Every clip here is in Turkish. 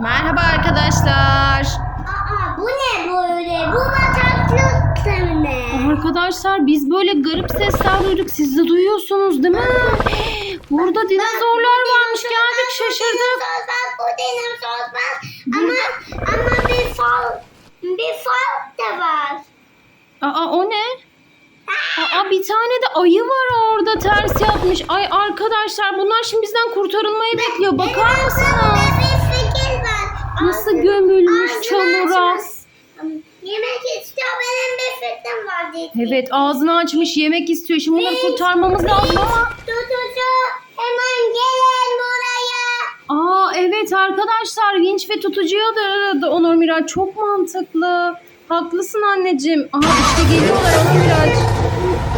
Merhaba arkadaşlar. Aa bu ne böyle? Bu bataklık ne? Arkadaşlar biz böyle garip sesler duyduk. Siz de duyuyorsunuz değil mi? Burada dinozorlar varmış. Geldik şaşırdık. Bak bu dinozor bak. Ama ama bir fal bir fal da var. Aa o ne? Aa bir tane de ayı var orada ters yapmış. Ay arkadaşlar bunlar şimdi bizden kurtarılmayı bekliyor. Bakar mısınız? Nasıl gömülmüş ağzını çamura. Yemek istiyor benim bir fikrim var dedi. Evet ağzını açmış yemek istiyor. Şimdi bunları kurtarmamız lazım ama. Tutucu hemen gelin buraya. Aa evet arkadaşlar vinç ve tutucuya da aradı Onur Miraç. Çok mantıklı. Haklısın anneciğim. Aha işte geliyorlar Onur Miraç.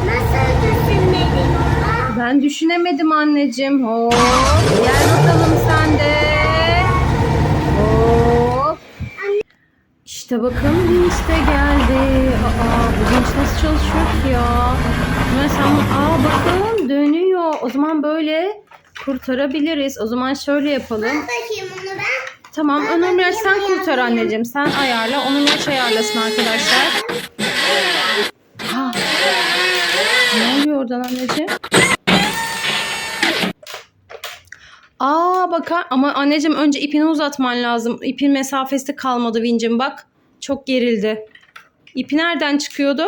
Nasıl düşünmedin? Ben düşünemedim anneciğim. Hop. Gel bakalım sen de. Hop. İşte bakın vinç de geldi. Aa bu vinç nasıl çalışıyor ki ya? Hemen sen aa bakın dönüyor. O zaman böyle kurtarabiliriz. O zaman şöyle yapalım. Bak bakayım onu ben. Tamam Miraç sen kurtar anneciğim. Sen ayarla. Onur Miraç ayarlasın arkadaşlar. Ha. Ne oluyor oradan anneciğim? Aa bakar ama anneciğim önce ipini uzatman lazım. İpin mesafesi kalmadı vincim bak. Çok gerildi. İpi nereden çıkıyordu?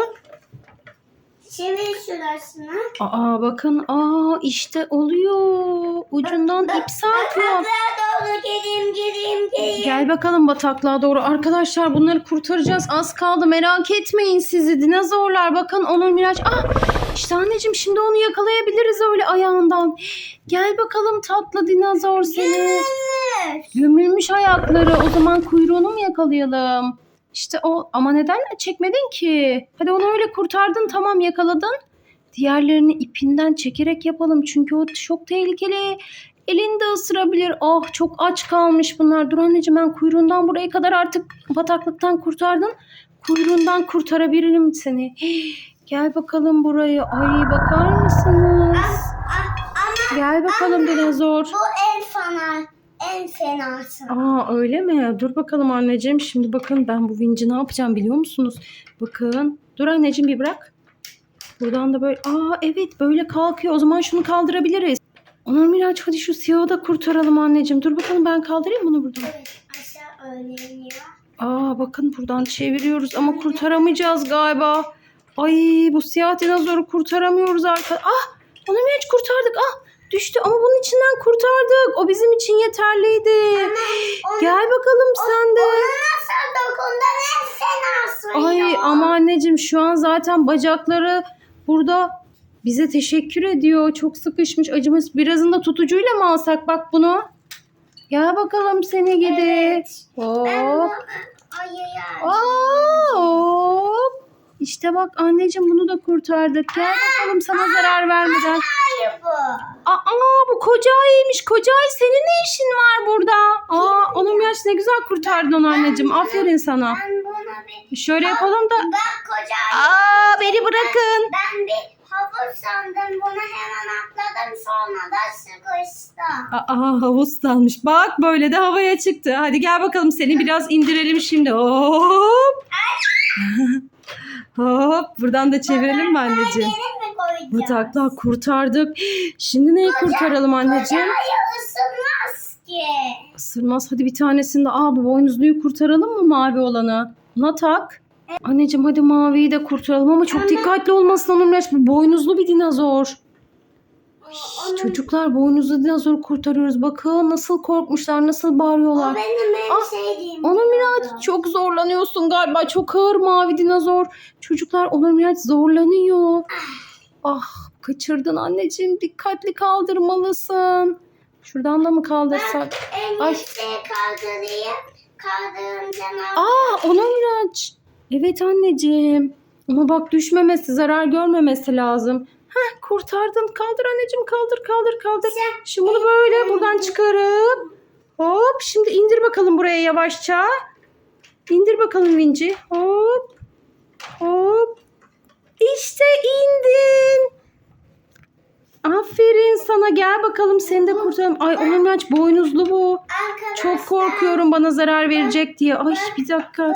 Çevir şurasını. Aa bakın aa işte oluyor. Ucundan ip sarkıyor. Bataklığa doğru geleyim geleyim geleyim. Gel bakalım bataklığa doğru. Arkadaşlar bunları kurtaracağız. Az kaldı. Merak etmeyin sizi. Dinozorlar. Bakın Onur Miraç. Ah işte anneciğim şimdi onu yakalayabiliriz öyle ayağından. Gel bakalım tatlı dinozor seni. Gömülmüş. Gömülmüş ayakları. O zaman kuyruğunu mu yakalayalım? İşte o. Ama neden çekmedin ki? Hadi onu öyle kurtardın. Tamam yakaladın. Diğerlerini ipinden çekerek yapalım. Çünkü o çok tehlikeli. Elinde ısırabilir. Ah çok aç kalmış bunlar. Dur anneciğim ben kuyruğundan buraya kadar artık bataklıktan kurtardım. Kuyruğundan kurtarabilirim seni. Gel bakalım buraya. Ay bakar mısınız? Gel bakalım dinozor. bu en fena en fenası. Aa öyle mi? Dur bakalım anneciğim. Şimdi bakın ben bu vinci ne yapacağım biliyor musunuz? Bakın. Dur anneciğim bir bırak. Buradan da böyle. Aa evet böyle kalkıyor. O zaman şunu kaldırabiliriz. Onur Miraç hadi şu siyahı da kurtaralım anneciğim. Dur bakalım ben kaldırayım bunu buradan. Evet aşağı öyle iniyor. Aa bakın buradan çeviriyoruz ama kurtaramayacağız galiba. Ay bu siyah dinozoru kurtaramıyoruz arka. Ah Onur Miraç kurtardık. Ah düştü ama bunun içinden kurtardık. O bizim için yeterliydi. Onu- Gel bakalım sen de. Ona nasıl dokundun en fenası Ay ya. ama anneciğim şu an zaten bacakları burada bize teşekkür ediyor. Çok sıkışmış acımız. Birazını da tutucuyla mı alsak bak bunu? Gel bakalım seni gidi. Evet. Hop. Ben hop. İşte bak anneciğim bunu da kurtardık. Gel bakalım sana zarar vermeden. Ayı bu. Aa bu koca ayıymış. Koca ayı senin ne işin var burada? Aa onun yaş ne güzel kurtardın onu anneciğim. Aferin sana. Ben bunu bir... Şöyle yapalım da. Ben. Aa beni bırakın. Ben bir havuz sandım. Bunu hemen atladım. Sonra da sıkıştım. Aa havuz salmış. Bak böyle de havaya çıktı. Hadi gel bakalım seni biraz indirelim şimdi. Hop. Hop. Buradan da çevirelim mi anneciğim? Bataklar kurtardık. Şimdi neyi kurtaralım anneciğim? Ayı ısınmaz ki. Isırmaz. Hadi bir tanesini de. Aa bu boynuzluyu kurtaralım mı mavi olanı? Buna tak. Anneciğim hadi maviyi de kurtaralım ama çok dikkatli olmasın Miraç. Bu boynuzlu bir dinozor. Onun- Çocuklar boynuzlu dinozoru kurtarıyoruz. Bakın nasıl korkmuşlar, nasıl O bağırıyorlar. benim en Ah, sevdiğim. Onur. Miraç çok zorlanıyorsun galiba. Çok ağır mavi dinozor. Çocuklar Onur Miraç zorlanıyor. Ah kaçırdın anneciğim. Dikkatli kaldırmalısın. Şuradan da mı kaldırsak? En Ay. yükseğe kaldırayım. Kaldırınca Aa Onur Miraç. Evet anneciğim. Ama bak düşmemesi, zarar görmemesi lazım. Heh kurtardın. Kaldır anneciğim kaldır kaldır kaldır. Şimdi bunu böyle buradan çıkarıp hop şimdi indir bakalım buraya yavaşça. İndir bakalım Vinci. Hop hop. İşte indin. Aferin sana gel bakalım seni de kurtaralım. Ay Miraç boynuzlu bu. Arkadaşlar. Çok korkuyorum bana zarar verecek diye. Ay bir dakika.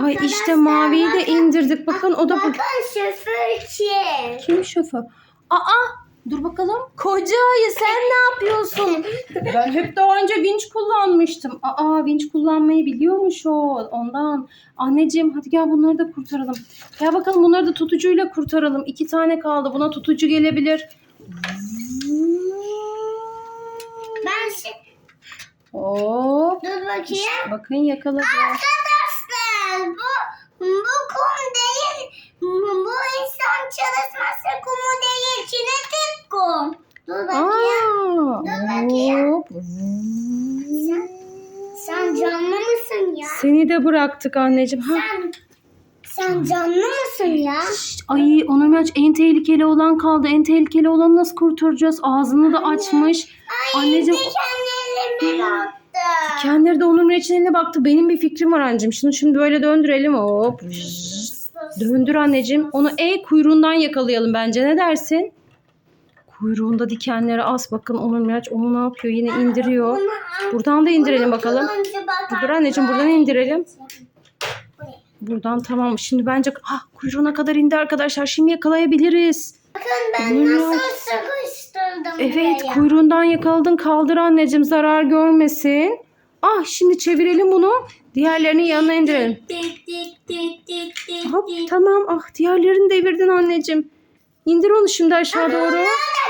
Ay işte maviyi de indirdik. Bakın o da bu. Bakın şoför kim? Kim şoför? Aa dur bakalım. Koca ayı sen ne yapıyorsun? Ben hep daha önce vinç kullanmıştım. Aa vinç kullanmayı biliyormuş o. Ondan. Anneciğim hadi gel bunları da kurtaralım. Gel bakalım bunları da tutucuyla kurtaralım. İki tane kaldı. Buna tutucu gelebilir. Ben şey... Hop. Dur bakayım. Bakın yakaladı. Arkadaşlar bu bu kum değil. Bu insan çalışması kumu değil. Kinetik kum. Dur bakayım. Aa. Dur bakayım. Hop. Sen, sen canlı mısın ya? Seni de bıraktık anneciğim. Ha. Sen sen canlı mısın ya? Ay Onur Miraç en tehlikeli olan kaldı. En tehlikeli olanı nasıl kurtaracağız? Ağzını da açmış. Anneciğim Dikenlerimi baktı. kendileri de Onur Miraç'ın eline baktı. Benim bir fikrim var anneciğim. Şunu şimdi böyle döndürelim. Hop. Döndür anneciğim. Onu el kuyruğundan yakalayalım bence. Ne dersin? Kuyruğunda dikenleri as. Bakın Onur Miraç onu ne yapıyor? Yine indiriyor. Buradan da indirelim bakalım. Dur anneciğim buradan indirelim. Buradan tamam. Şimdi bence ah, kuyruğuna kadar indi arkadaşlar. Şimdi yakalayabiliriz. Bakın ben Onur nasıl Miraç. sıkıştırdım Evet buraya. kuyruğundan yakaladın. Kaldır anneciğim zarar görmesin. Ah şimdi çevirelim bunu. Diğerlerini yanına indirelim. Hop tamam. Ah diğerlerini devirdin anneciğim. İndir onu şimdi aşağı doğru.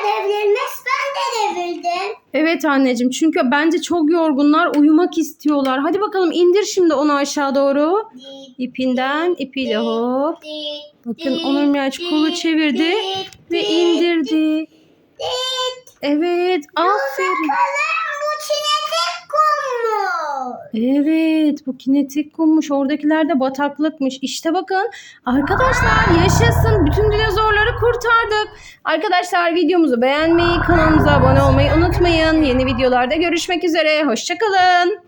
Devrilmiş ben de devirdim. Evet anneciğim çünkü bence çok yorgunlar. Uyumak istiyorlar. Hadi bakalım indir şimdi onu aşağı doğru. İpinden ipiyle hop. Bakın Onur Miraç kolu çevirdi ve indirdi. Evet aferin. Bakalım bu kinetik kum mu? Evet bu kinetik kummuş. Oradakiler de bataklıkmış. İşte bakın arkadaşlar yaşasın. Bütün dinozorları kurtardık. Arkadaşlar videomuzu beğenmeyi, kanalımıza abone olmayı unutmayın. Yeni videolarda görüşmek üzere. Hoşçakalın.